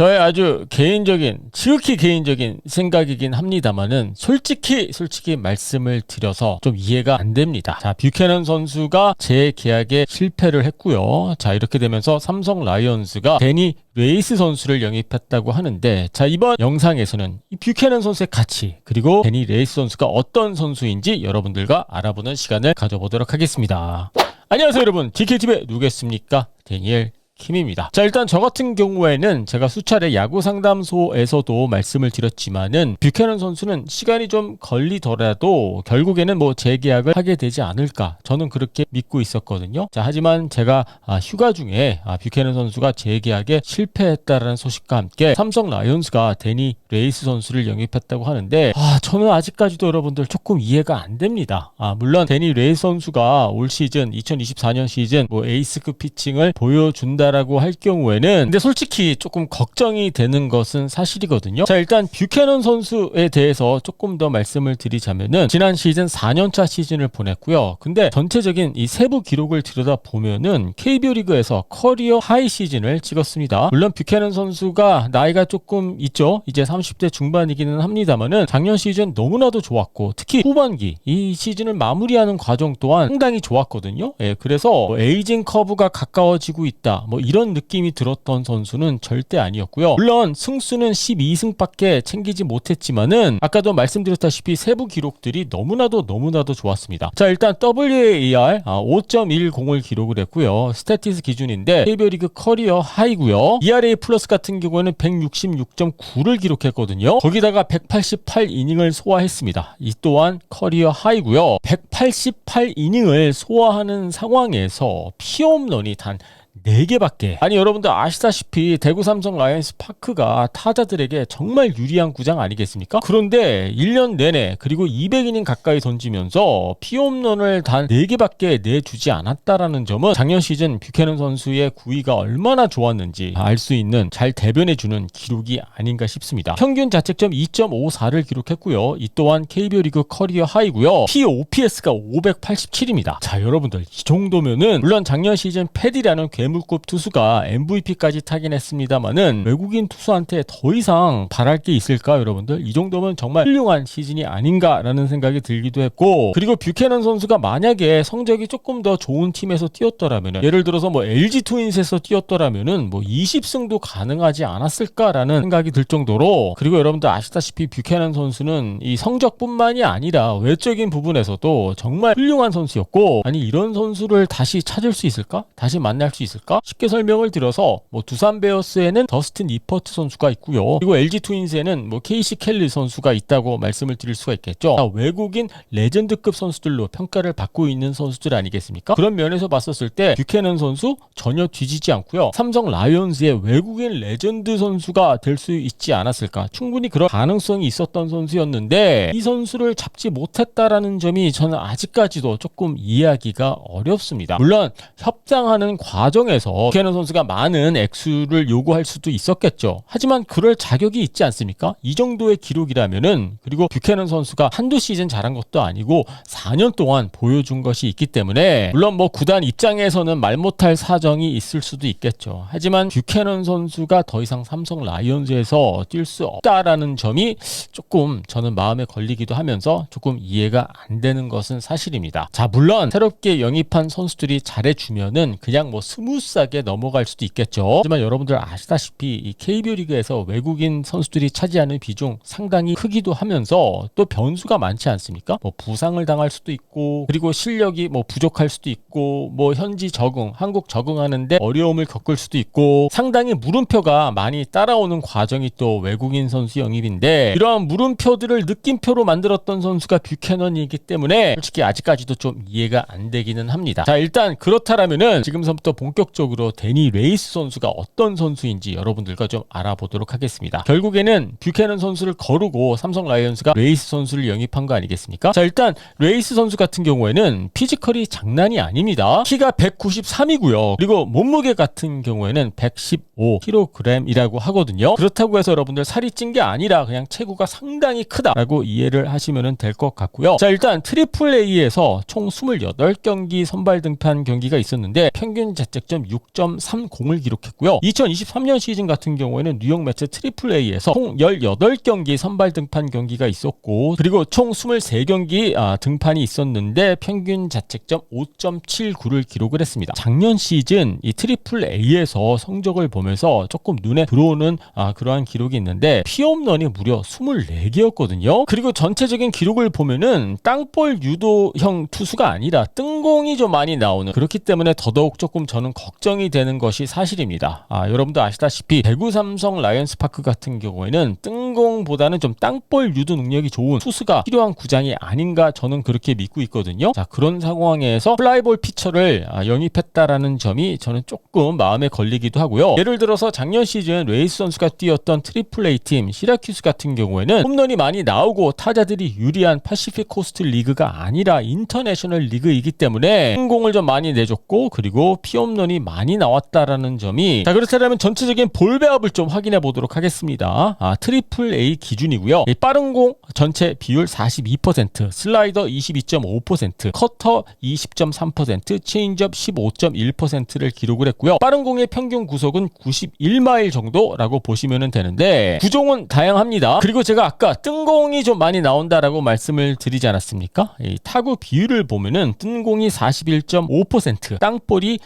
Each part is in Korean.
저의 아주 개인적인, 지극히 개인적인 생각이긴 합니다만은 솔직히 솔직히 말씀을 드려서 좀 이해가 안 됩니다. 자, 뷰캐넌 선수가 재계약에 실패를 했고요. 자, 이렇게 되면서 삼성 라이온즈가 데니 레이스 선수를 영입했다고 하는데 자, 이번 영상에서는 이 뷰캐넌 선수의 가치 그리고 데니 레이스 선수가 어떤 선수인지 여러분들과 알아보는 시간을 가져보도록 하겠습니다. 안녕하세요 여러분 DKTV의 누구겠습니까? 데니엘 킴입니다. 자, 일단 저 같은 경우에는 제가 수차례 야구 상담소에서도 말씀을 드렸지만은 뷰캐넌 선수는 시간이 좀 걸리더라도 결국에는 뭐 재계약을 하게 되지 않을까 저는 그렇게 믿고 있었거든요. 자, 하지만 제가 아, 휴가 중에 아, 뷰캐넌 선수가 재계약에 실패했다라는 소식과 함께 삼성 라이온즈가 데니 레이스 선수를 영입했다고 하는데 아, 저는 아직까지도 여러분들 조금 이해가 안 됩니다. 아, 물론 데니 레이스 선수가 올 시즌 2024년 시즌 뭐 에이스급 피칭을 보여준다 라고 할 경우에는 근데 솔직히 조금 걱정이 되는 것은 사실이거든요. 자, 일단 뷰캐넌 선수에 대해서 조금 더 말씀을 드리자면은 지난 시즌 4년차 시즌을 보냈고요. 근데 전체적인 이 세부 기록을 들여다 보면은 KBO 리그에서 커리어 하이 시즌을 찍었습니다. 물론 뷰캐넌 선수가 나이가 조금 있죠. 이제 30대 중반이기는 합니다만은 작년 시즌 너무나도 좋았고 특히 후반기 이 시즌을 마무리하는 과정 또한 상당히 좋았거든요. 예, 그래서 뭐 에이징 커브가 가까워지고 있다. 뭐 이런 느낌이 들었던 선수는 절대 아니었고요. 물론 승수는 12승밖에 챙기지 못했지만은 아까도 말씀드렸다시피 세부 기록들이 너무나도 너무나도 좋았습니다. 자 일단 WAR 5.10을 기록을 했고요. 스태티스 기준인데 KBO 리그 커리어 하이고요. ERA 플러스 같은 경우에는 166.9를 기록했 거든요. 거기다가 188이닝을 소화했습니다. 이 또한 커리어 하이고요. 188이닝을 소화하는 상황에서 피홈런이 단 4개밖에. 아니, 여러분들 아시다시피 대구 삼성 라이언스 파크가 타자들에게 정말 유리한 구장 아니겠습니까? 그런데 1년 내내 그리고 200이닝 가까이 던지면서 피홈런을 단 4개밖에 내주지 않았다라는 점은 작년 시즌 뷰캐넌 선수의 구위가 얼마나 좋았는지 알 수 있는 잘 대변해주는 기록이 아닌가 싶습니다. 평균 자책점 2.54를 기록했고요. 이 또한 KBO 리그 커리어 하이고요. POPS가 587입니다. 자, 여러분들 이 정도면은 물론 작년 시즌 패디라는 괴물급 투수가 MVP까지 타긴 했습니다만은 외국인 투수한테 더 이상 바랄 게 있을까 여러분들 이 정도면 정말 훌륭한 시즌이 아닌가라는 생각이 들기도 했고 그리고 뷰캐넌 선수가 만약에 성적이 조금 더 좋은 팀에서 뛰었더라면은 예를 들어서 뭐 LG 트윈스에서 뛰었더라면은 뭐 20승도 가능하지 않았을까라는 생각이 들 정도로 그리고 여러분들 아시다시피 뷰캐넌 선수는 이 성적뿐만이 아니라 외적인 부분에서도 정말 훌륭한 선수였고 아니 이런 선수를 다시 찾을 수 있을까? 다시 만날 수 있을까? 쉽게 설명을 드려서 뭐 두산 베어스에는 더스틴 리퍼트 선수가 있고요. 그리고 LG 트윈스에는 뭐 케이시 켈리 선수가 있다고 말씀을 드릴 수가 있겠죠. 자, 외국인 레전드급 선수들로 평가를 받고 있는 선수들 아니겠습니까? 그런 면에서 봤었을 때 뷰캐넌 선수 전혀 뒤지지 않고요. 삼성 라이온즈의 외국인 레전드 선수가 될 수 있지 않았을까? 충분히 그런 가능성이 있었던 선수였는데 이 선수를 잡지 못했다라는 점이 저는 아직까지도 조금 이해하기가 어렵습니다. 물론 협상하는 과정 에서 뷰캐넌 선수가 많은 액수를 요구할 수도 있었겠죠. 하지만 그럴 자격이 있지 않습니까? 이 정도의 기록이라면은 그리고 뷰캐넌 선수가 한두 시즌 잘한 것도 아니고 4년 동안 보여준 것이 있기 때문에 물론 뭐 구단 입장에서는 말 못할 사정이 있을 수도 있겠죠. 하지만 뷰캐넌 선수가 더 이상 삼성 라이온즈에서 뛸 수 없다라는 점이 조금 저는 마음에 걸리기도 하면서 조금 이해가 안 되는 것은 사실입니다. 자, 물론 새롭게 영입한 선수들이 잘해주면은 그냥 뭐 스무 스하게 넘어갈 수도 있겠죠. 하지만 여러분들 아시다시피 이 KBO 리그에서 외국인 선수들이 차지하는 비중 상당히 크기도 하면서 또 변수가 많지 않습니까? 뭐 부상을 당할 수도 있고 그리고 실력이 뭐 부족할 수도 있고 뭐 현지 적응, 한국 적응하는데 어려움을 겪을 수도 있고 상당히 물음표가 많이 따라오는 과정이 또 외국인 선수 영입인데 이러한 물음표들을 느낌표로 만들었던 선수가 뷰캐넌이기 때문에 솔직히 아직까지도 좀 이해가 안 되기는 합니다. 자 일단 그렇다라면은 지금서부터 본격 적으로 데니 레이스 선수가 어떤 선수인지 여러분들과 좀 알아보도록 하겠습니다. 결국에는 뷰캐넌 선수를 거르고 삼성 라이온스가 레이스 선수를 영입한 거 아니겠습니까? 자 일단 레이스 선수 같은 경우에는 피지컬이 장난이 아닙니다. 키가 193이고요. 그리고 몸무게 같은 경우에는 115kg이라고 하거든요. 그렇다고 해서 여러분들 살이 찐 게 아니라 그냥 체구가 상당히 크다라고 이해를 하시면 될 것 같고요. 자 일단 트리플 A에서 총 28경기 선발 등판 경기가 있었는데 평균 자책 점 자책점 6.30을 기록했고요. 2023년 시즌 같은 경우에는 뉴욕 매체 트리플 A에서 총 18경기 선발 등판 경기가 있었고 그리고 총 23경기 아, 등판이 있었는데 평균 자책점 5.79를 기록을 했습니다. 작년 시즌 이 트리플 A에서 성적을 보면서 조금 눈에 들어오는 아, 그러한 기록이 있는데 피홈런이 무려 24개였거든요. 그리고 전체적인 기록을 보면은 땅볼 유도형 투수가 아니라 뜬공이 좀 많이 나오는 그렇기 때문에 더더욱 조금 저는 걱정이 되는 것이 사실입니다. 아, 여러분도 아시다시피 대구 삼성 라이언스 파크 같은 경우에는 뜬공보다는 좀 땅볼 유도 능력이 좋은 투수가 필요한 구장이 아닌가 저는 그렇게 믿고 있거든요. 자, 그런 상황에서 플라이볼 피처를 아, 영입했다라는 점이 저는 조금 마음에 걸리기도 하고요. 예를 들어서 작년 시즌 레이스 선수가 뛰었던 트리플 A 팀 시라큐스 같은 경우에는 홈런이 많이 나오고 타자들이 유리한 파시픽 코스트 리그가 아니라 인터내셔널 리그이기 때문에 성공을 좀 많이 내줬고 그리고 피홈런이 많이 나왔다라는 점이 자 그렇다면 전체적인 볼 배합을 좀 확인해 보도록 하겠습니다. 아 트리플 A 기준이고요. 이 빠른 공 전체 비율 42%, 슬라이더 22.5%, 커터 20.3%, 체인지업 15.1%를 기록을 했고요. 빠른 공의 평균 구속은 91마일 정도라고 보시면 되는데 구종은 다양합니다. 그리고 제가 아까 뜬공이 좀 많이 나온다라고 말씀을 드리지 않았습니까? 이 타구 비율을 보면은 뜬공이 41.5%, 땅볼이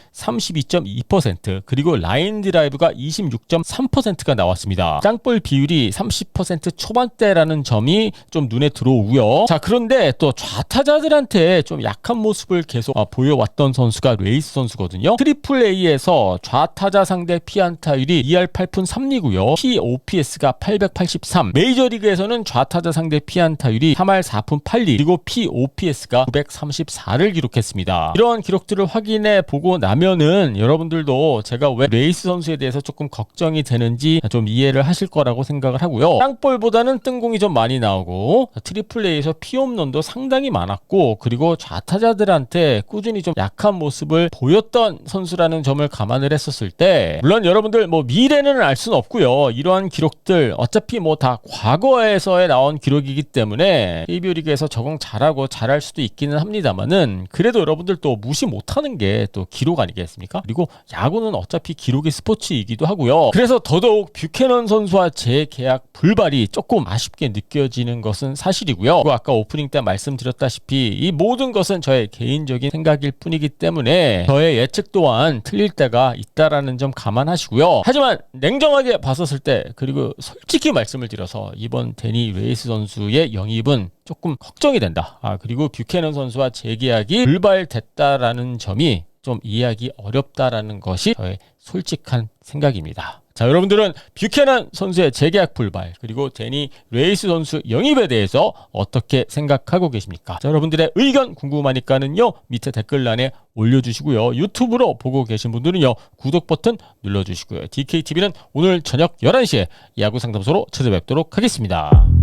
32.2%, 그리고 라인 드라이브가 26.3%가 나왔습니다. 땅볼 비율이 30% 초반대라는 점이 좀 눈에 들어오고요. 자, 그런데 또 좌타자들한테 좀 약한 모습을 계속 아, 보여왔던 선수가 레이스 선수거든요. 트리플 A에서 좌타자 상대 피안타율이 2할 8푼 3리고요. POPS가 883. 메이저리그에서는 좌타자 상대 피안타율이 3할 4푼 8리 그리고 POPS가 934를 기록했습니다. 이러한 기록들을 확인해 보고 나면은 여러분들도 제가 왜 레이스 선수에 대해서 조금 걱정이 되는지 좀 이해를 하실 거라고 생각을 하고요. 땅볼보다는 뜬공이 좀 많이 나오고 트리플 A에서 피홈런도 상당히 많았고 그리고 좌타자들한테 꾸준히 좀 약한 모습을 보였던 선수라는 점을 감안을 했었을 때 물론 여러분들 뭐 미래는 알 수는 없고요. 이러한 기록들 어차피 뭐 다 과거에서에 나온 기록이기 때문에 KBO 리그에서 적응 잘하고 잘할 수도 있기는 합니다만은 그래도 여러분들 또 무시 못하는 게 또 기록 아니겠습니까? 그리고 야구는 어차피 기록의 스포츠이기도 하고요. 그래서 더더욱 뷰캐넌 선수와 재계약 불발이 조금 아쉽게 느껴지는 것은 사실이고요. 그리고 아까 오프닝 때 말씀드렸다시피 이 모든 것은 저의 개인적인 생각일 뿐이기 때문에 저의 예측 또한 틀릴 때가 있다라는 점 감안하시고요. 하지만 냉정하게 봤었을 때 그리고 솔직히 말씀을 드려서 이번 데니 레이스 선수의 영입은 조금 걱정이 된다. 아 그리고 뷰캐넌 선수와 재계약이 불발됐다라는 점이 좀 이해하기 어렵다라는 것이 저의 솔직한 생각입니다. 자, 여러분들은 뷰캐넌 선수의 재계약 불발, 그리고 데니 레이스 선수 영입에 대해서 어떻게 생각하고 계십니까? 자, 여러분들의 의견 궁금하니까는요, 밑에 댓글란에 올려주시고요. 유튜브로 보고 계신 분들은요, 구독 버튼 눌러주시고요. DKTV는 오늘 저녁 11시에 야구 상담소로 찾아뵙도록 하겠습니다.